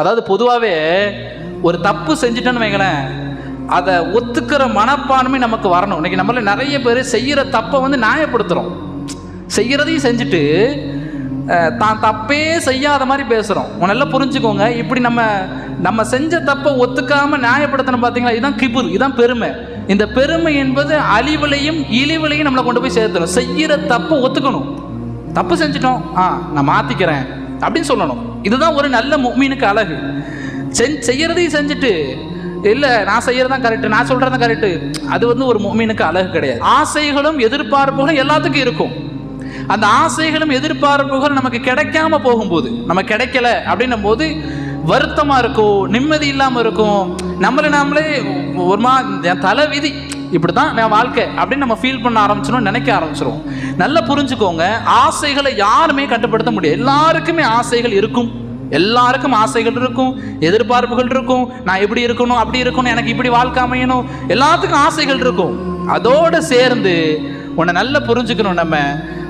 அதாவது பொதுவாகவே ஒரு தப்பு செஞ்சுட்டோன்னு வைங்களேன் அதை ஒத்துக்கிற மனப்பான்மை நமக்கு வரணும். இன்னைக்கு நம்மள நிறைய பேர் செய்கிற தப்பை வந்து நியாயப்படுத்துகிறோம் செய்கிறதையும் செஞ்சுட்டு தான் தப்பே செய்யாத மாதிரி பேசுகிறோம் நல்லா புரிஞ்சுக்கோங்க. இப்படி நம்ம நம்ம செஞ்ச தப்பை ஒத்துக்காமல் நியாயப்படுத்தணும் பார்த்தீங்களா இதுதான் கிபுர் இதுதான் பெருமை. இந்த பெருமை என்பது அழிவுலையும் இழிவுலையும் நம்மளை கொண்டு போய் சேர்த்துடும் செய்கிற தப்பை ஒத்துக்கணும். தப்பு செஞ்சிட்டோம். ஆ நான் மாற்றிக்கிறேன் அப்படின்னு சொல்லணும். இதுதான் ஒரு நல்ல மீனுக்கு அழகு. செஞ் செய்யறதையும் செஞ்சுட்டு இல்லை நான் செய்யறதான் கரெக்டு நான் சொல்கிறது தான் கரெக்டு அது வந்து ஒரு மீனுக்கு அழகு கிடையாது. ஆசைகளும் எதிர்பார்ப்புகளும் எல்லாத்துக்கும் இருக்கும். அந்த ஆசைகளும் எதிர்பார்ப்புகளும் நமக்கு கிடைக்காம போகும்போது நம்ம கிடைக்கல அப்படின்னும் போது வருத்தமாக இருக்கும் நிம்மதி இல்லாமல் இருக்கும். நம்மளை நாமளே ஒரு மா தலைவிதி தலை விதி இப்படி தான் நான் வாழ்க்கை அப்படின்னு நம்ம ஃபீல் பண்ண ஆரம்பிச்சிடும் நினைக்க ஆரம்பிச்சிடும் நல்லா புரிஞ்சுக்கோங்க ஆசைகளை யாருமே கட்டுப்படுத்த முடியாது. எல்லாருக்குமே ஆசைகள் இருக்கும். எல்லாருக்கும் ஆசைகள் இருக்கும் எதிர்பார்ப்புகள் இருக்கும். நான் எப்படி இருக்கணும் அப்படி இருக்கணும் எனக்கு இப்படி வாழ்க்கை அமையணும். எல்லாத்துக்கும் ஆசைகள் இருக்கும். அதோடு சேர்ந்து உன்னை நல்லா புரிஞ்சுக்கணும் நம்ம.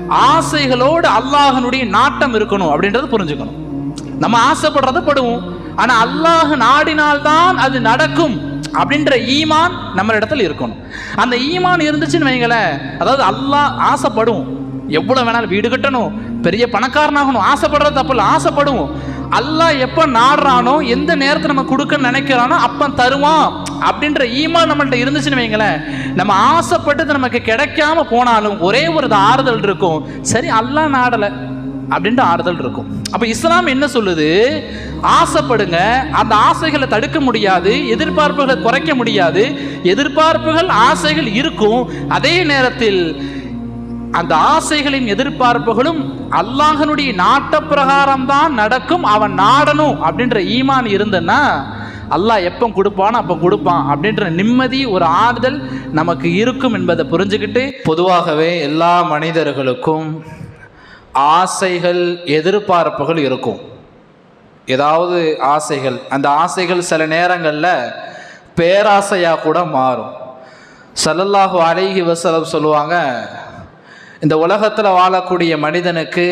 ஆசைகளோடு அல்லாஹனுடைய நாட்டம் இருக்கணும் அப்படின்றத புரிஞ்சுக்கணும். நம்ம ஆசைப்படுறத படுவோம். ஆனால் அல்லாஹ் நாடினால்தான் அது நடக்கும். அப்படின்ற ஈமான் நம்ம இடத்துல இருக்கணும். அந்த ஈமான் இருந்துச்சுன்னு வைங்களேன் அதாவது அல்லாஹ் ஆசைப்படும். எவ்வளோ வேணாலும் வீடு கட்டணும் பெரிய பணக்காரனாகணும் ஆசைப்படுறது தப்பு இல்லை ஆசைப்படுவோம் அல்லாஹ் எப்போ நாடுறானோ எந்த நேரத்தை நம்ம கொடுக்க நினைக்கிறானோ அப்போ தருவான். அப்படின்ற ஈமான் நம்மள்ட்ட இருந்துச்சுன்னு வைங்களேன் நம்ம ஆசைப்பட்டது நமக்கு கிடைக்காம போனாலும் ஒரே ஒரு ஆறுதல் இருக்கும். சரி அல்லாஹ் நாடலை. அப்படின்ட்டு ஆறுதல் இருக்கும். அப்போ இஸ்லாம் என்ன சொல்லுது? ஆசைப்படுங்க. அந்த ஆசைகளை தடுக்க முடியாது. எதிர்பார்ப்புகளை குறைக்க முடியாது. எதிர்பார்ப்புகள் ஆசைகள் இருக்கும். அதே நேரத்தில் அந்த ஆசைகளின் எதிர்பார்ப்புகளும் அல்லாஹனுடைய நாட்ட பிரகாரம் தான் நடக்கும். அவன் நாடணும் அப்படின்ற ஈமான் இருந்தன்னா அல்லாஹ் எப்போ கொடுப்பானோ அப்போ கொடுப்பான் அப்படின்ற நிம்மதி ஒரு ஆறுதல் நமக்கு இருக்கும் என்பதை புரிஞ்சுக்கிட்டு பொதுவாகவே எல்லா மனிதர்களுக்கும் ஆசைகள் எதிர்பார்ப்புகள் இருக்கும். ஏதாவது ஆசைகள் அந்த ஆசைகள் சில நேரங்களில் பேராசையாக கூட மாறும். சல்லல்லாஹு அலைஹி வசலம் சொல்லுவாங்க இந்த உலகத்தில் வாழக்கூடிய மனிதனுக்கு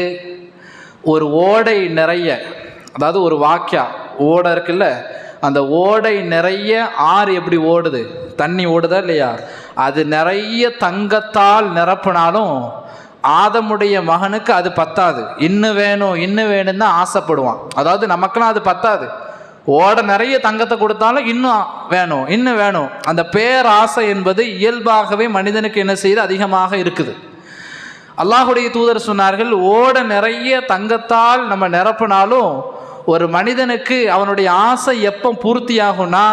ஒரு ஓடை நிறைய அதாவது ஒரு வாக்கியா ஓடை இருக்குல்ல அந்த ஓடை நிறைய ஆறு எப்படி ஓடுது? தண்ணி ஓடுதா இல்லையா? அது நிறைய தங்கத்தால் நிரப்பினாலும் ஆதமுடைய மகனுக்கு அது பத்தாது. இன்னும் வேணும் இன்னும் வேணும்னு தான் ஆசைப்படுவான். அதாவது நமக்கெல்லாம் அது பத்தாது. ஓட நிறைய தங்கத்தை கொடுத்தாலும் இன்னும் வேணும் இன்னும் வேணும். அந்த பேராசை என்பது இயல்பாகவே மனிதனுக்கு என்ன செய்யுது அதிகமாக இருக்குது. அல்லாஹுடைய தூதர் சொன்னார்கள் ஓட நிறைய தங்கத்தால் நம்ம நிரப்பினாலும் ஒரு மனிதனுக்கு அவனுடைய ஆசை எப்போ பூர்த்தியாகும்னா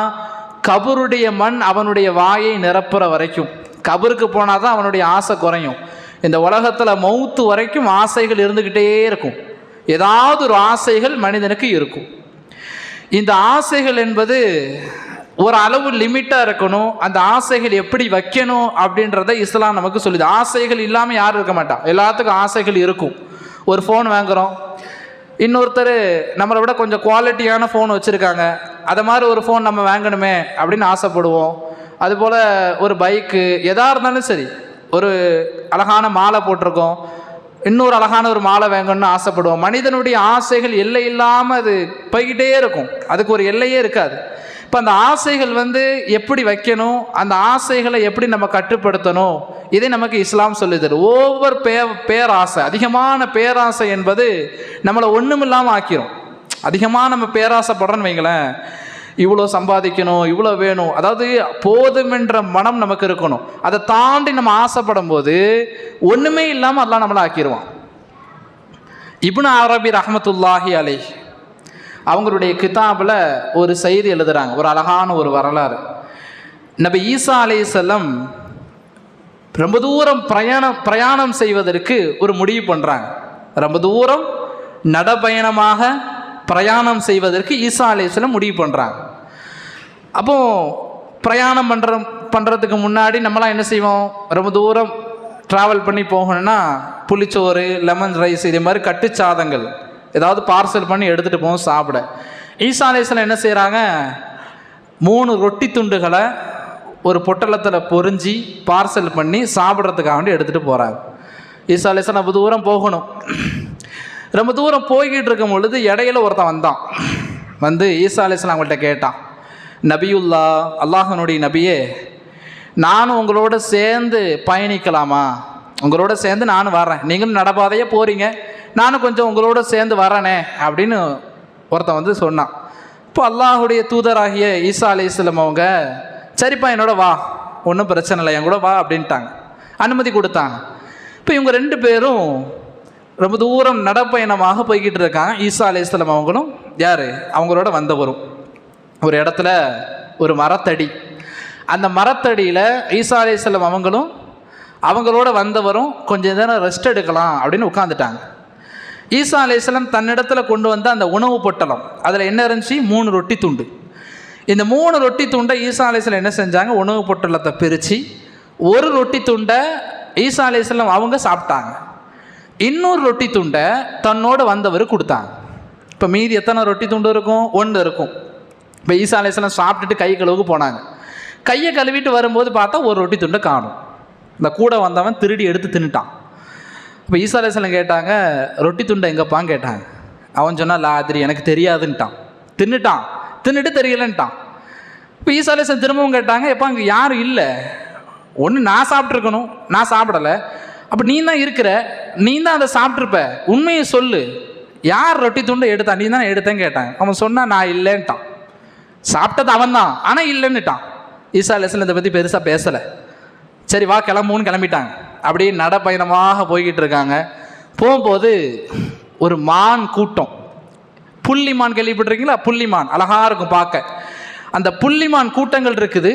கபருடைய மண் அவனுடைய வாயை நிரப்புற வரைக்கும். கபருக்கு போனால் தான் அவனுடைய ஆசை குறையும். இந்த உலகத்தில் மௌத்து வரைக்கும் ஆசைகள் இருந்துக்கிட்டே இருக்கும். ஏதாவது ஒரு ஆசைகள் மனிதனுக்கு இருக்கும். இந்த ஆசைகள் என்பது ஒரு அளவு லிமிட்டாக இருக்கணும். அந்த ஆசைகள் எப்படி வைக்கணும் அப்படின்றத இஸ்லாம் நமக்கு சொல்லுது. ஆசைகள் இல்லாமல் யாரும் இருக்க மாட்டான். எல்லாத்துக்கும் ஆசைகள் இருக்கும். ஒரு ஃபோன் வாங்குகிறோம் இன்னொருத்தர் நம்மளை விட கொஞ்சம் குவாலிட்டியான ஃபோன் வச்சுருக்காங்க. அதை மாதிரி ஒரு ஃபோன் நம்ம வாங்கணுமே அப்படின்னு ஆசைப்படுவோம். அதுபோல் ஒரு பைக்கு எதாக இருந்தாலும் சரி. ஒரு அழகான மாலை போட்டிருக்கோம். இன்னொரு அழகான ஒரு மாலை வாங்கணும்னு ஆசைப்படுவோம். மனிதனுடைய ஆசைகள் எல்லை இல்லாமல் அது போய்கிட்டே இருக்கும். அதுக்கு ஒரு எல்லையே இருக்காது. இப்போ அந்த ஆசைகள் வந்து எப்படி வைக்கணும்? அந்த ஆசைகளை எப்படி நம்ம கட்டுப்படுத்தணும்? இதை நமக்கு இஸ்லாம் சொல்லுது. ஒவ்வொரு பே பேராசை. அதிகமான பேராசை என்பது நம்மளை ஒன்றுமில்லாமல் ஆக்கிரும். அதிகமாக நம்ம பேராசைப்படுறோன்னு வைங்களேன். இவ்வளோ சம்பாதிக்கணும் இவ்வளோ வேணும். அதாவது போதுமென்ற மனம் நமக்கு இருக்கணும். அதை தாண்டி நம்ம ஆசைப்படும் போது ஒன்றுமே இல்லாமல் அதெல்லாம் நம்மளை ஆக்கிடுவான் இப்னு அரபி ரஹமத்துல்லாஹி அலை அவங்களுடைய கிதாபில் ஒரு செய்தி எழுதுகிறாங்க ஒரு அழகான ஒரு வரலாறு. நபி ஈசா அலை செல்லம் ரொம்ப தூரம் பிரயாணம் பிரயாணம் செய்வதற்கு ஒரு முடிவு பண்ணுறாங்க ரொம்ப தூரம் நடபயணமாக பிரயாணம் செய்வதற்கு ஈசா அலையம் முடிவு பண்ணுறாங்க அப்போது பிரயாணம் பண்ணுற பண்ணுறதுக்கு முன்னாடி நம்மளாம் என்ன செய்வோம்? ரொம்ப தூரம் ட்ராவல் பண்ணி போகணும்னா புளிச்சோறு லெமன் ரைஸ் இதே மாதிரி கட்டுச்சாதங்கள் ஏதாவது பார்சல் பண்ணி எடுத்துகிட்டு போவோம் சாப்பிட. ஈசா அலையம் என்ன செய்கிறாங்க மூணு ரொட்டி துண்டுகளை ஒரு பொட்டலத்தில் பொறிஞ்சி பார்சல் பண்ணி சாப்பிட்றதுக்காக வேண்டி எடுத்துகிட்டு போகிறாங்க ஈசா அலையம் ரொம்ப தூரம் போகணும். ரொம்ப தூரம் போய்கிட்டு இருக்கும் பொழுது இடையில ஒருத்தன் வந்தான். வந்து ஈசா அலிஸ்லாம் அவங்கள்ட்ட கேட்டான். நபியுல்லா அல்லாஹனுடைய நபியே நானும் உங்களோட சேர்ந்து பயணிக்கலாமா? உங்களோட சேர்ந்து நானும் வரேன் நீங்களும் நடப்பாதையே போகிறீங்க நானும் கொஞ்சம் உங்களோட சேர்ந்து வரேனே அப்படின்னு ஒருத்தன் வந்து சொன்னான். இப்போ அல்லாஹுடைய தூதராகிய ஈசா அலிஸ்லம் அவங்க சரிப்பா என்னோட வா. ஒன்றும் பிரச்சனை இல்லை. என் கூட வா அப்படின்ட்டாங்க. அனுமதி கொடுத்தாங்க இப்போ இவங்க ரெண்டு பேரும் ரொம்ப தூரம் நடப்பயணமாக போய்கிட்டு இருக்காங்க ஈசா அலிஸ்லம் அவங்களும் யார்? அவங்களோட வந்தவரும். ஒரு இடத்துல ஒரு மரத்தடி. அந்த மரத்தடியில் ஈசா அலிஸ்லம் அவங்களும் அவங்களோட வந்தவரும் கொஞ்சம் நேரம் ரெஸ்ட் எடுக்கலாம் அப்படின்னு உட்காந்துட்டாங்க ஈசா அலிஸ்லம் தன்னிடத்துல கொண்டு வந்த அந்த உணவு பொட்டலம் அதில் என்ன இருந்துச்சு? மூணு ரொட்டி துண்டு. இந்த மூணு ரொட்டி துண்டை ஈசா அலிஸ்லம் என்ன செஞ்சாங்க? உணவு பொட்டலத்தை பிரித்து ஒரு ரொட்டி துண்டை ஈசா அலிஸ்லம் அவங்க சாப்பிட்டாங்க. இன்னொரு ரொட்டி துண்டை தன்னோட வந்தவர் கொடுத்தாங்க இப்போ மீதி எத்தனை ரொட்டி துண்டு இருக்கும்? ஒன்று இருக்கும். இப்போ ஈசா அலிஸ்லாம் சாப்பிட்டுட்டு கை கழுவுக்கு போனாங்க. கையை கழுவிட்டு வரும்போது பார்த்தா ஒரு ரொட்டி துண்டை காணும். இந்த கூட வந்தவன் திருடி எடுத்து தின்னுட்டான். இப்போ ஈசா அலிஸ்லாம் கேட்டாங்க ரொட்டி துண்டை எங்கப்பான்னு? கேட்டாங்க. அவன் சொன்னால் லாதிரி எனக்கு தெரியாதுன்ட்டான். தின்னுட்டான். தின்னுட்டு தெரியலன்ட்டான். இப்போ ஈசா திரும்பவும் கேட்டாங்க எப்போ அங்கே யாரும் இல்லை. ஒன்று நான் சாப்பிட்ருக்கணும் நான் சாப்பிடலை. அப்போ நீ தான் இருக்கிற நீ தான் அதை சாப்பிட்ருப்ப உண்மையை சொல்லு. யார் ரொட்டி துண்டை எடுத்தான் நீ தான் எடுத்தேன்னு கேட்டாங்க. அவன் சொன்னான் நான் இல்லைன்ட்டான். சாப்பிட்டது அவன் தான் ஆனால் இல்லைன்னுட்டான். ஈசா லெசன் இதை பற்றி பெருசாக பேசலை. சரி வா கிளம்புன்னு கிளம்பிட்டாங்க. அப்படியே நடப்பயணமாக போய்கிட்டு இருக்காங்க. போகும்போது ஒரு மான் கூட்டம். புள்ளிமான் கேள்விப்பட்டிருக்கீங்களா? புள்ளிமான் அழகாக இருக்கும் பார்க்க. அந்த புள்ளிமான் கூட்டங்கள் இருக்குது.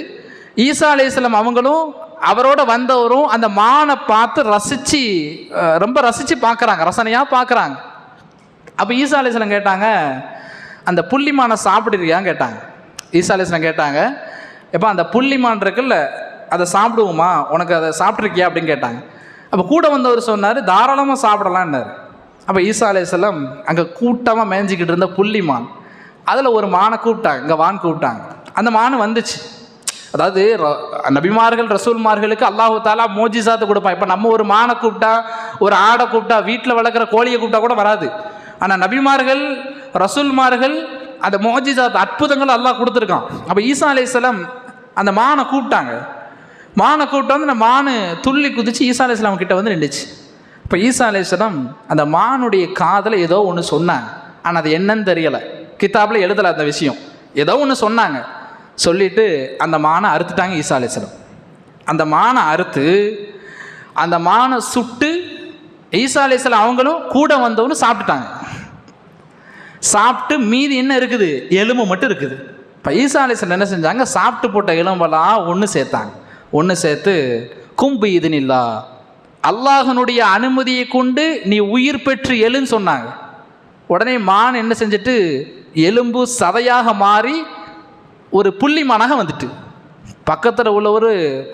ஈசா அலையம் அவங்களும் அவரோட வந்தவரும் அந்த மானை பார்த்து ரசித்து ரொம்ப ரசித்து பார்க்குறாங்க ரசனையாக பார்க்குறாங்க. அப்போ ஈசா அலிஸ்லம் கேட்டாங்க அந்த புள்ளிமானை சாப்பிடுறியான்னு கேட்டாங்க. ஈசா அலிஸ்லம் கேட்டாங்க எப்போ அந்த புள்ளிமான் இருக்குல்ல அதை சாப்பிடுவோமா? உனக்கு அதை சாப்பிட்ருக்கியா அப்படின்னு கேட்டாங்க. அப்போ கூட வந்தவர் சொன்னார் தாராளமாக சாப்பிடலான்னாரு அப்போ ஈசா அலிஸ்லம் அங்கே கூட்டமாக மேய்ஞ்சிக்கிட்டு இருந்த புள்ளிமான் அதில் ஒரு மானை கூப்பிட்டாங்க இங்கே வான் கூப்பிட்டாங்க. அந்த மான் வந்துச்சு. அதாவது ர- நபிமார்கள் ரசூல்மார்களுக்கு அல்லாஹு தாலா மோஜிசாத்து கொடுப்பான். இப்போ நம்ம ஒரு மானை கூப்பிட்டா ஒரு ஆடை கூப்பிட்டா வீட்டில் வளர்க்குற கோழியை கூப்பிட்டா கூட வராது. ஆனால் நபிமார்கள் ரசூல்மார்கள் அந்த மோஜிசாத் அற்புதங்கள் அல்லாஹ் கொடுத்துருக்கான். அப்போ ஈசா அலைஹிஸ்ஸலாம் அந்த மானை கூப்பிட்டாங்க. மானை கூப்பிட்டு வந்து அந்த மானு துள்ளி குதிச்சு ஈசா அலைஹிஸ்ஸலாம் கிட்ட வந்து நின்றுச்சு இப்போ ஈசா அலைஹிஸ்ஸலாம் அந்த மானுடைய காதில் ஏதோ ஒன்று சொன்னாங்க. ஆனால் அது என்னன்னு தெரியலை. கித்தாப்பில் எழுதலை அந்த விஷயம். ஏதோ ஒன்று சொன்னாங்க. சொல்லிட்டு அந்த மானை அறுத்துட்டாங்க ஈசா அலைஹிஸ்ஸலாம் அந்த மானை அறுத்து அந்த மானை சுட்டு ஈசா அலைஹிஸ்ஸலாம் அவங்களும் கூட வந்தவனு சாப்பிட்டுட்டாங்க. சாப்பிட்டு மீதி என்ன இருக்குது? எலும்பு மட்டும் இருக்குது. இப்போ ஈசா அலிஸ்லாம் என்ன செஞ்சாங்க? சாப்பிட்டு போட்ட எலும்பெல்லாம் ஒன்று சேர்த்தாங்க. ஒன்று சேர்த்து கும்பு இதுனில்லா. அல்லாஹனுடைய அனுமதியை கொண்டு நீ உயிர் பெற்று எழுன்னு சொன்னாங்க. உடனே மான் என்ன செஞ்சுட்டு எலும்பு சதையாக மாறி ஒரு புள்ளிமானாக வந்துட்டு. பக்கத்தில் உள்ளவர்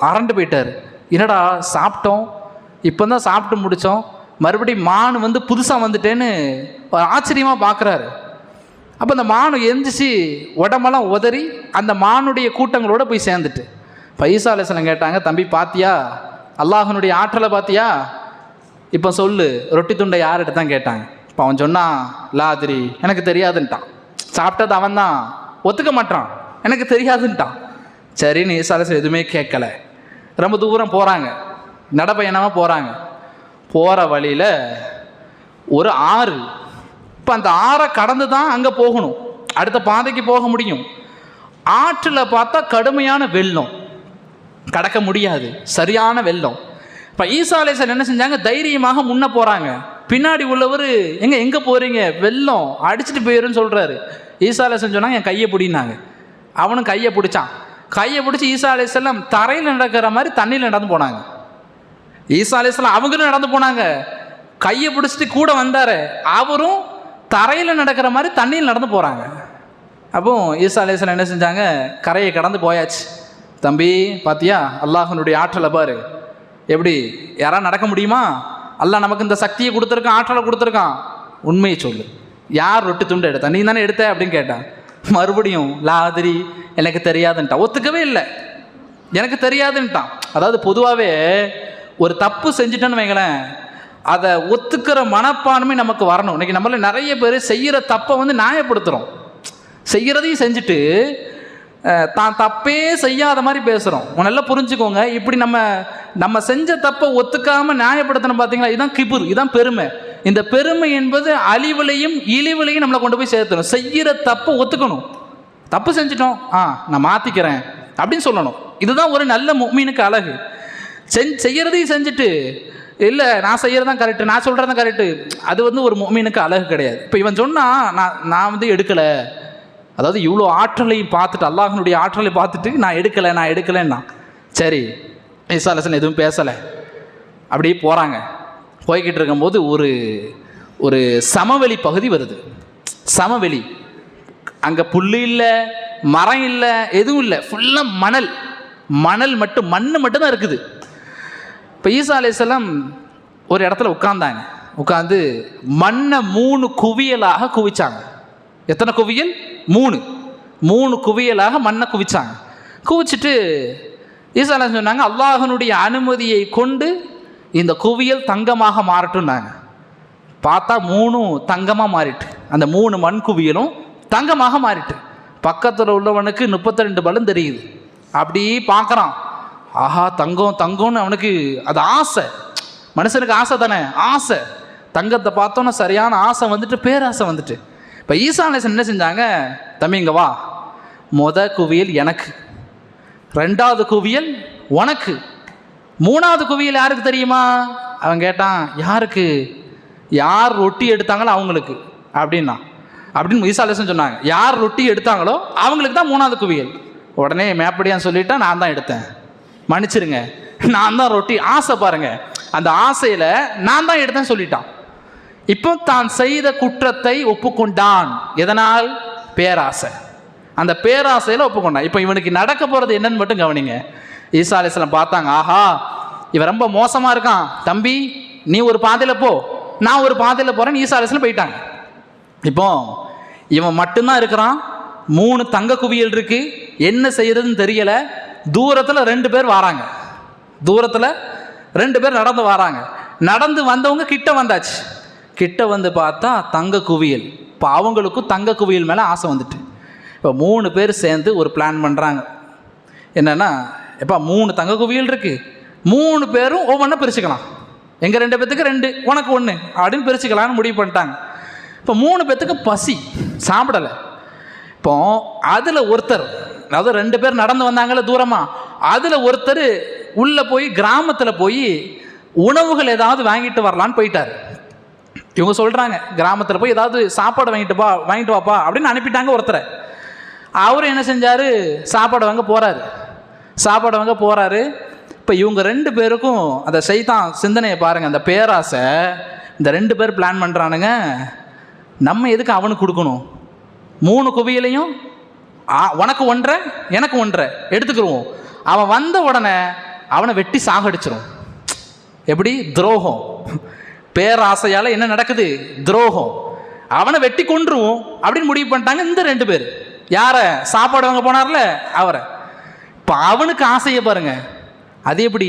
அரண்டு போயிட்டார். என்னடா சாப்பிட்டோம். இப்போ தான் சாப்பிட்டு முடித்தோம் மறுபடியும் மான் வந்து புதுசாக வந்துட்டேன்னு ஒரு ஆச்சரியமாக பார்க்குறாரு அப்போ அந்த மானு எந்திரிச்சு உடம்பெல்லாம் உதறி அந்த மானுடைய கூட்டங்களோட போய் சேர்ந்துட்டு. பைசா கேட்டாங்க தம்பி பாத்தியா? அல்லாஹனுடைய ஆற்றலை பாத்தியா? இப்போ சொல்லு. ரொட்டி துண்டை யார்கிட்ட தான் கேட்டாங்க. இப்போ அவன் சொன்னான் லாதிரி எனக்கு தெரியாதுன்ட்டான். சாப்பிட்டது அவன் தான் ஒத்துக்க மாட்டான். எனக்கு தெரியாதுன்ட்டான். சரின்னு ஈசாலசன் எதுவுமே கேட்கல. ரொம்ப தூரம் போகிறாங்க நடப்பயணமாக போகிறாங்க போகிற வழியில் ஒரு ஆறு. இப்போ அந்த ஆறை கடந்து தான் அங்கே போகணும். அடுத்த பாதைக்கு போக முடியும். ஆற்றில் பார்த்தா கடுமையான வெள்ளம். கடக்க முடியாது. சரியான வெள்ளம். இப்போ ஈசா அலைசன் என்ன செஞ்சாங்க? தைரியமாக முன்ன போகிறாங்க பின்னாடி உள்ளவர் எங்கே எங்கே போகிறீங்க வெள்ளம். அடிச்சுட்டு போயிருன்னு சொல்கிறாரு ஈசா அலைசன் சொன்னாங்க என் கையை பிடினாங்க அவனும் கையை பிடிச்சான். கையை பிடிச்சி ஈசா அலிஸ்லாம் தரையில் நடக்கிற மாதிரி தண்ணியில் நடந்து போனாங்க. ஈசா அலிஸ்லாம் அவங்களும் நடந்து போனாங்க. கையை பிடிச்சிட்டு கூட வந்தார். அவரும் தரையில் நடக்கிற மாதிரி தண்ணியில் நடந்து போகிறாங்க அப்போ ஈசா அலிஸ்லாம் என்ன செஞ்சாங்க? கரையை கடந்து போயாச்சு. தம்பி பாத்தியா? அல்லாஹனுடைய ஆற்றலை பாரு. எப்படி? யாராவது நடக்க முடியுமா? அல்லாஹ் நமக்கு இந்த சக்தியை கொடுத்துருக்கான் ஆற்றலை கொடுத்துருக்கான். உண்மையை சொல்லு. யார் ரொட்டி துண்டு எடுத்தா? நீ தானே எடுத்த அப்படின்னு கேட்டான். மறுபடியும் லாதிரி எனக்கு தெரியாதுன்ட்டான். ஒத்துக்கவே இல்லை. எனக்கு தெரியாதுன்ட்டான். அதாவது பொதுவாகவே ஒரு தப்பு செஞ்சுட்டேன்னு வைங்களேன் அதை ஒத்துக்கிற மனப்பான்மை நமக்கு வரணும். இன்னைக்கு நம்மள நிறைய பேர் செய்கிற தப்பை வந்து நியாயப்படுத்துகிறோம் செய்கிறதையும் செஞ்சுட்டு தான் தப்பே செய்யாத மாதிரி பேசுகிறோம் நல்லா புரிஞ்சுக்கோங்க. இப்படி நம்ம நம்ம செஞ்ச தப்பை ஒத்துக்காமல் நியாயப்படுத்தணும் பார்த்தீங்களா இதுதான் கிபுர் இதுதான் பெருமை. இந்த பெருமை என்பது அழிவுலையும் இழிவுலையும் நம்மளை கொண்டு போய் சேர்த்தணும் செய்கிற தப்பு ஒத்துக்கணும். தப்பு செஞ்சிட்டோம். ஆ நான் மாற்றிக்கிறேன் அப்படின்னு சொல்லணும். இதுதான் ஒரு நல்ல மீனுக்கு அழகு. செஞ் செய்கிறதையும் செஞ்சுட்டு இல்லை நான் செய்கிறது தான் கரெக்டு நான் சொல்கிறது தான் கரெக்டு அது வந்து ஒரு மீனுக்கு அழகு கிடையாது. இப்போ இவன் சொன்னால் நான் நான் வந்து எடுக்கலை. அதாவது இவ்வளோ ஆற்றலை பார்த்துட்டு அல்லாஹனுடைய ஆற்றலை பார்த்துட்டு நான் எடுக்கலை நான் எடுக்கலைன்னா. சரி இசாலசன் எதுவும் பேசலை. அப்படியே போகிறாங்க போய்கிட்டு இருக்கும்போது ஒரு ஒரு சமவெளி பகுதி வருது. சமவெளி. அங்கே புல் இல்லை மரம் இல்லை எதுவும் இல்லை. ஃபுல்லாக மணல். மணல் மட்டும் மண் மட்டும்தான் இருக்குது. இப்போ ஈசா அலையாம் ஒரு இடத்துல உட்காந்தாங்க உட்காந்து மண்ணை மூணு குவியலாக குவிச்சாங்க. எத்தனை குவியல்? மூணு. மூணு குவியலாக மண்ணை குவிச்சாங்க. குவிச்சிட்டு ஈசா சொன்னாங்க அல்லாஹனுடைய அனுமதியை கொண்டு இந்த குவியல் தங்கமாக மாறட்டும்னாங்க. பார்த்தா மூணும் தங்கமாக மாறிட்டு அந்த மூணு மண் குவியலும் தங்கமாக மாறிட்டு. பக்கத்தில் உள்ளவனுக்கு முப்பத்தி ரெண்டு பலம் தெரியுது. அப்படி பார்க்குறான். ஆஹா தங்கம் தங்கம்னு அவனுக்கு அது ஆசை. மனுஷனுக்கு ஆசை தானே? ஆசை. தங்கத்தை பார்த்தோன்னா சரியான ஆசை வந்துட்டு பேராசை வந்துட்டு. இப்போ ஈசா என்ன செஞ்சாங்க? தம்பிங்க வா. மொத குவியல் எனக்கு. ரெண்டாவது குவியல் உனக்கு. மூணாவது குவியல் யாருக்கு தெரியுமா? அவன் கேட்டான் யாருக்கு? யார் ரொட்டி எடுத்தாங்களோ அவங்களுக்கு. அப்படின்னா. அப்படின்னு ஈசாலேசன் சொன்னாங்க யார் ரொட்டி எடுத்தாங்களோ அவங்களுக்கு தான் மூணாவது குவியல். உடனே மேப்படியான்னு சொல்லிட்டா நான் தான் எடுத்தேன். மன்னிச்சிருங்க. நான் தான் ரொட்டி. ஆசை பாருங்க. அந்த ஆசையில் நான் தான் எடுத்தேன் சொல்லிட்டான். இப்போ தான் செய்த குற்றத்தை ஒப்புக்கொண்டான். எதனால்? பேராசை. அந்த பேராசையில் ஒப்புக்கொண்டான். இப்போ இவனுக்கு நடக்க போகிறது என்னன்னு மட்டும் கவனிங்க. ஈசா அலிஸ்லாம் பார்த்தாங்க ஆஹா இவன் ரொம்ப மோசமாக இருக்கான். தம்பி நீ ஒரு பாதையில் போ. நான் ஒரு பாதையில் போகிறேன் ஈசா அலிஸ்லாம் போயிட்டாங்க. இப்போ இவன் மட்டும்தான் இருக்கிறான். மூணு தங்க குவியல் இருக்கு. என்ன செய்யறதுன்னு தெரியல. தூரத்தில் ரெண்டு பேர் வராங்க. தூரத்தில் ரெண்டு பேர் நடந்து வராங்க. நடந்து வந்தவங்க கிட்ட வந்தாச்சு. கிட்ட வந்து பார்த்தா தங்க குவியல். இப்போ அவங்களுக்கும் தங்க குவியல் மேலே ஆசை வந்துட்டு. இப்போ மூணு பேர் சேர்ந்து ஒரு பிளான் பண்ணுறாங்க என்னென்னா எப்பா மூணு தங்க குவியல் இருக்குது மூணு பேரும் ஒவ்வொன்றா பிரிச்சுக்கலாம். எங்கள் ரெண்டு பேத்துக்கு ரெண்டு உனக்கு ஒன்று அப்படின்னு பிரிச்சுக்கலாம்னு முடிவு பண்ணிட்டாங்க. இப்போ மூணு பேத்துக்கு பசி சாப்பிடலை. இப்போ அதில் ஒருத்தர் அதாவது ரெண்டு பேர் நடந்து வந்தாங்கல்ல தூரமாக அதில் ஒருத்தர் உள்ளே போய் கிராமத்தில் போய் உணவுகள் ஏதாவது வாங்கிட்டு வரலான்னு போயிட்டார். இவங்க சொல்கிறாங்க கிராமத்தில் போய் ஏதாவது சாப்பாடு வாங்கிட்டு பா வாங்கிட்டு வாப்பா அப்படின்னு அனுப்பிட்டாங்க ஒருத்தரை. அவர் என்ன செஞ்சார்? சாப்பாடு வாங்க போகிறாரு சாப்பாடு வாங்க போகிறாரு இப்போ இவங்க ரெண்டு பேருக்கும் அந்த செய்தான் சிந்தனையை பாருங்கள் அந்த பேராசை இந்த ரெண்டு பேர் பிளான் பண்ணுறானுங்க நம்ம எதுக்கு அவனுக்கு கொடுக்கணும்? மூணு குவியலையும் ஆ, உனக்கு ஒன்றரை எனக்கு ஒன்றரை எடுத்துக்கிருவோம். அவன் வந்த உடனே அவனை வெட்டி சாகடிச்சிரும். எப்படி? துரோகம். பேராசையால் என்ன நடக்குது? துரோகம். அவனை வெட்டி கொன்றுவோம் அப்படின்னு முடிவு பண்ணிட்டாங்க இந்த ரெண்டு பேர். யாரை? சாப்பாடு வாங்க போனார்ல? அவரை. இப்போ அவனுக்கு ஆசையை பாருங்க. அது எப்படி?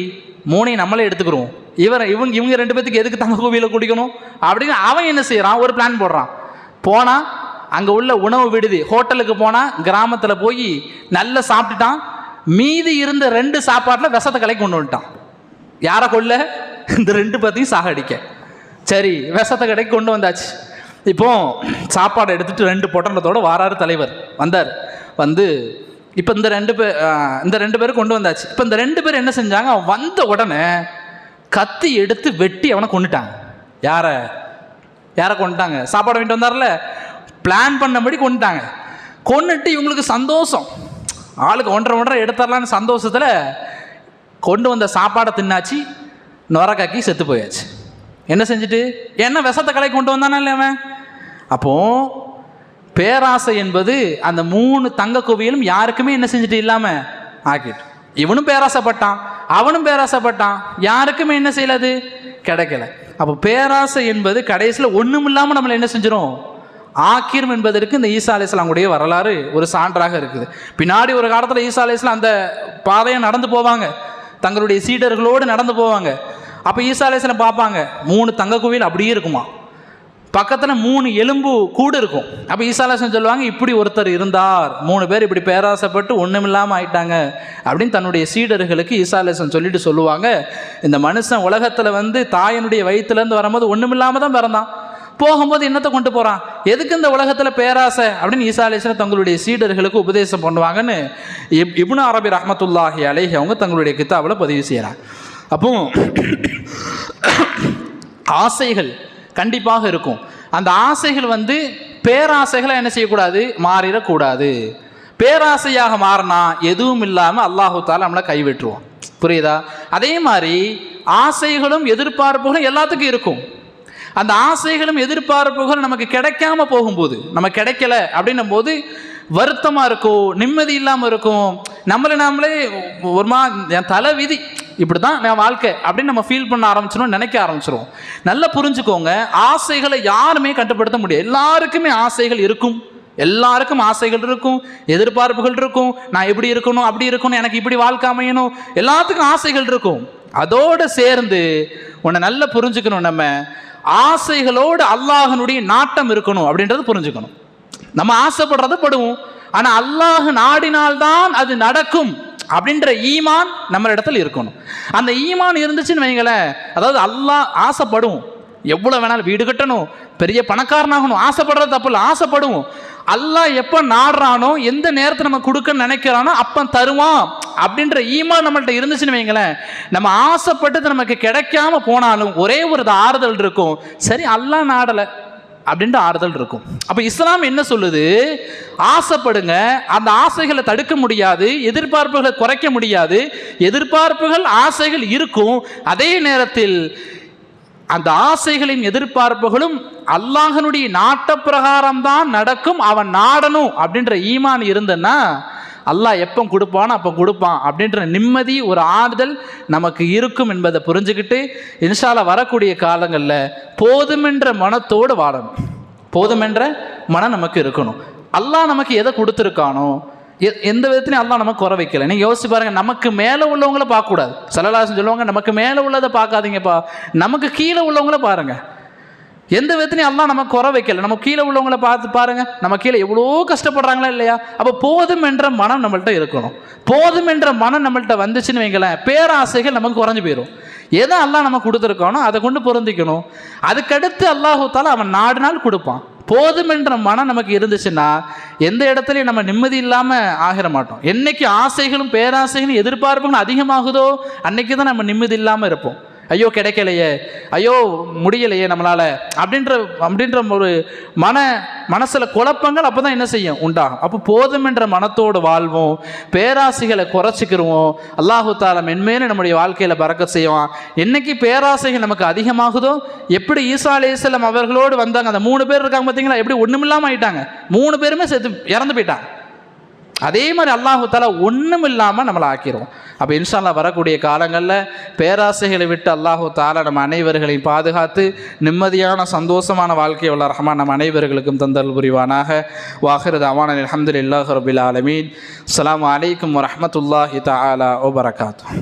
மூணையும் நம்மளே எடுத்துக்கிறோம். இவரை இவங்க இவங்க ரெண்டு பேத்துக்கு எதுக்கு தங்க கோவியில் குடிக்கணும்? அப்படின்னு அவன் என்ன செய்கிறான் ஒரு பிளான் போடுறான். போனால் அங்கே உள்ள உணவு விடுதி ஹோட்டலுக்கு போனால் கிராமத்தில் போய் நல்லா சாப்பிட்டுட்டான். மீதி இருந்த ரெண்டு சாப்பாட்டில் விஷத்தை கலைக்கு கொண்டு வந்துட்டான். யாரை கொல்ல? இந்த ரெண்டு பேர்த்தையும் சாகடிக்க சரி விஷத்தை கடைக்கு கொண்டு வந்தாச்சு. இப்போ சாப்பாடு எடுத்துட்டு ரெண்டு பொட்டலத்தோடு வாராரு தலைவர். வந்தார். வந்து இப்போ இந்த ரெண்டு பேர் இந்த ரெண்டு பேரும் கொண்டு வந்தாச்சு. இப்போ இந்த ரெண்டு பேர் என்ன செஞ்சாங்க? அவன் வந்த உடனே கத்தி எடுத்து வெட்டி அவனை கொண்டுட்டாங்க யாரை? யாரை கொண்டுட்டாங்க சாப்பாடு வாங்கிட்டு வந்தார்ல? பிளான் பண்ணபடி கொண்டுட்டாங்க கொண்டுட்டு இவங்களுக்கு சந்தோஷம். ஆளுக்கு ஒன்றரை ஒன்றரை எடுத்துடலான்னு சந்தோஷத்தில் கொண்டு வந்த சாப்பாடை தின்னாச்சு. நொரக்காக்கி செத்து போயாச்சு. என்ன செஞ்சுட்டு? என்ன விஷத்தை கலை கொண்டு வந்தானா இல்லை அவன்? அப்போது பேராசை என்பது அந்த மூணு தங்க குவியலும் யாருக்குமே என்ன செஞ்சுட்டு இல்லாம ஆக்கிட்டு. இவனும் பேராசைப்பட்டான் அவனும் பேராசைப்பட்டான் யாருக்குமே என்ன செய்யலது? கிடைக்கல. அப்போ பேராசை என்பது கடைசியில் ஒன்றும் இல்லாமல் நம்மளை என்ன செஞ்சிடும் ஆக்கிரும் என்பதற்கு இந்த ஈசா அலிஸ்லாமுடைய வரலாறு ஒரு சான்றாக இருக்குது. பின்னாடி ஒரு காலத்தில் ஈசா அலிஸ்லாம் அந்த பாதையை நடந்து போவாங்க. தங்களுடைய சீடர்களோடு நடந்து போவாங்க. அப்போ ஈசா அலிஸ்லாம் பார்ப்பாங்க மூணு தங்க கோவில் அப்படியே இருக்குமா? பக்கத்தில் மூணு எலும்பு கூடு இருக்கும். அப்போ ஈசாலாசன் சொல்லுவாங்க இப்படி ஒருத்தர் இருந்தார். மூணு பேர் இப்படி பேராசைப்பட்டு ஒன்றுமில்லாமல் ஆயிட்டாங்க. அப்படின்னு தன்னுடைய சீடர்களுக்கு ஈசாலேசன் சொல்லிட்டு சொல்லுவாங்க. இந்த மனுஷன் உலகத்தில் வந்து தாயனுடைய வயிற்றுலேருந்து வரும்போது ஒன்றுமில்லாமல் தான் பிறந்தான். போகும்போது என்னத்தை கொண்டு போகிறான் எதுக்கு இந்த உலகத்தில் பேராசை? அப்படின்னு ஈசாலேசன் தங்களுடைய சீடர்களுக்கு உபதேசம் பண்ணுவாங்கன்னு இப் இப்னு அரபி ரஹமத்துல்லாஹி அலேஹி அவங்க தங்களுடைய கித்தாவில் பதிவு செய்கிறாங்க அப்போ ஆசைகள் கண்டிப்பாக இருக்கும். அந்த ஆசைகள் வந்து பேராசைகளை என்ன செய்யக்கூடாது? மாறிடக்கூடாது. பேராசையாக மாறினா எதுவும் இல்லாமல் அல்லாஹு நம்மளை கைவிட்டுருவோம் புரியுதா? அதே மாதிரி ஆசைகளும் எதிர்பார்ப்புகளும் எல்லாத்துக்கும் இருக்கும். அந்த ஆசைகளும் எதிர்பார்ப்புகளும் நமக்கு கிடைக்காம போகும்போது நம்ம கிடைக்கல அப்படின்னும் போது வருத்தமாக இருக்கும் நிம்மதி இல்லாமல் இருக்கும் நம்மளை நாமளே ஒரு மா என் தலை விதி இப்படி தான் என் வாழ்க்கை அப்படின்னு நம்ம ஃபீல் பண்ண ஆரம்பிச்சிடும் நினைக்க ஆரம்பிச்சிடும் நல்லா புரிஞ்சுக்கோங்க ஆசைகளை யாருமே கட்டுப்படுத்த முடியாது. எல்லாருக்குமே ஆசைகள் இருக்கும். எல்லாருக்கும் ஆசைகள் இருக்கும் எதிர்பார்ப்புகள் இருக்கும். நான் எப்படி இருக்கணும் அப்படி இருக்கணும் எனக்கு இப்படி வாழ்க்கை அமையணும். எல்லாத்துக்கும் ஆசைகள் இருக்கும். அதோடு சேர்ந்து உன்னை நல்லா புரிஞ்சுக்கணும் நம்ம. ஆசைகளோடு அல்லாஹனுடைய நாட்டம் இருக்கணும் அப்படின்றது புரிஞ்சுக்கணும். நம்ம ஆசைப்படுறத படுவோம். ஆனால் அல்லாஹ் நாடினால்தான் அது நடக்கும். அப்படின்ற ஈமான் நம்ம இடத்துல இருக்கணும். அந்த ஈமான் இருந்துச்சுன்னு வைங்களேன் அதாவது அல்லாஹ் ஆசைப்படுவோம். எவ்வளோ வேணாலும் வீடு கட்டணும் பெரிய பணக்காரனாகணும் ஆசைப்படுறது தப்பு இல்லை ஆசைப்படுவோம். அல்லாஹ் எப்போ நாடுறானோ எந்த நேரத்தை நம்ம கொடுக்கன்னு நினைக்கிறானோ அப்போ தருவான். அப்படின்ற ஈமான் நம்மள்ட்ட இருந்துச்சுன்னு வைங்களேன் நம்ம ஆசைப்பட்டது நமக்கு கிடைக்காம போனாலும் ஒரே ஒரு ஆறுதல் இருக்கும். சரி அல்லாஹ் நாடலை. அப்படின்ற ஆறுதல் இருக்கும். அப்போ இஸ்லாம் என்ன சொல்லுது? ஆசைப்படுங்க. அந்த ஆசைகளை தடுக்க முடியாது. எதிர்பார்ப்புகளை குறைக்க முடியாது. எதிர்பார்ப்புகள் ஆசைகள் இருக்கும். அதே நேரத்தில் அந்த ஆசைகளின் எதிர்பார்ப்புகளும் அல்லாஹனுடைய நாட்ட பிரகாரம் தான் நடக்கும். அவன் நாடணும் அப்படின்ற ஈமான் இருந்தன்னா அல்லாஹ் எப்போ கொடுப்பானோ அப்போ கொடுப்பான் அப்படின்ற நிம்மதி ஒரு ஆறுதல் நமக்கு இருக்கும் என்பதை புரிஞ்சுக்கிட்டு இன்ஷால வரக்கூடிய காலங்களில் போதுமென்ற மனத்தோடு வாழணும். போதுமென்ற மனம் நமக்கு இருக்கணும். அல்லாஹ் நமக்கு எதை கொடுத்துருக்கானோ எ- எந்த விதத்துலையும் அல்லாஹ் நமக்கு குறை வைக்கல. நீங்கள் யோசிச்சு பாருங்க நமக்கு மேலே உள்ளவங்கள பார்க்கக்கூடாது. சலலாசன் சொல்லுவாங்க நமக்கு மேலே உள்ளதை பார்க்காதீங்கப்பா. நமக்கு கீழே உள்ளவங்கள பாருங்கள் எந்த விதத்துலையும் எல்லாம் நம்ம குறை வைக்கல. நம்ம கீழே உள்ளவங்களை பார்த்து பாருங்க நம்ம கீழே எவ்வளோ கஷ்டப்படுறாங்களா இல்லையா? அப்போ போதும் என்ற மனம் நம்மள்கிட்ட இருக்கணும். போதும் என்ற மனம் நம்மள்கிட்ட வந்துச்சுன்னு வைங்களேன் பேராசைகள் நமக்கு குறைஞ்சு போயிடும் எதை எல்லாம் நம்ம கொடுத்துருக்கானோ அதை கொண்டு பொருந்திக்கணும். அதுக்கடுத்து அல்லாஹு அவன் நாடு நாள் கொடுப்பான். போதும் என்ற மனம் நமக்கு இருந்துச்சுன்னா எந்த இடத்துலையும் நம்ம நிம்மதி இல்லாமல் ஆகிற மாட்டோம். என்னைக்கு ஆசைகளும் பேராசைகளும் எதிர்பார்ப்புகளும் அதிகமாகுதோ அன்னைக்கு தான் நம்ம நிம்மதி இல்லாமல் இருப்போம். ஐயோ கிடைக்கலையே. ஐயோ முடியலையே நம்மளால். அப்படின்ற அப்படின்ற ஒரு மன மனசில் குழப்பங்கள் அப்போ தான் என்ன செய்யும்? உண்டாகும். அப்போ போதுமென்ற மனத்தோடு வாழ்வோம். பேராசைகளை குறைச்சிக்கிருவோம். அல்லாஹு தாலா மென்மேலும் நம்முடைய வாழ்க்கையில் பறக்க செய்வான். என்னைக்கு பேராசைகள் நமக்கு அதிகமாகுதோ எப்படி ஈசா அலேசலம் அவர்களோடு வந்தாங்க அந்த மூணு பேர் இருக்காங்க பார்த்தீங்களா எப்படி ஒன்றுமில்லாமல் ஆயிட்டாங்க. மூணு பேருமே செத்து இறந்து போயிட்டாங்க. அதே மாதிரி அல்லாஹு தாலா ஒன்றும் இல்லாமல் நம்மளை ஆக்கிரும். அப்போ இன்ஷால்லா வரக்கூடிய காலங்களில் பேராசைகளை விட்டு அல்லாஹு தாலா நம்ம அனைவர்களையும் பாதுகாத்து நிம்மதியான சந்தோஷமான வாழ்க்கை உள்ள ரஹ்மான் நம்ம அனைவர்களுக்கும் தந்தல் புரிவானாக. வாஹிரது அலமது அலமதுல்லாஹ் ரபில் ஆலமீன். அஸ்ஸலாமு அலைக்கும் வரஹ்மத்துல்லாஹி ஓ வபரகாத்து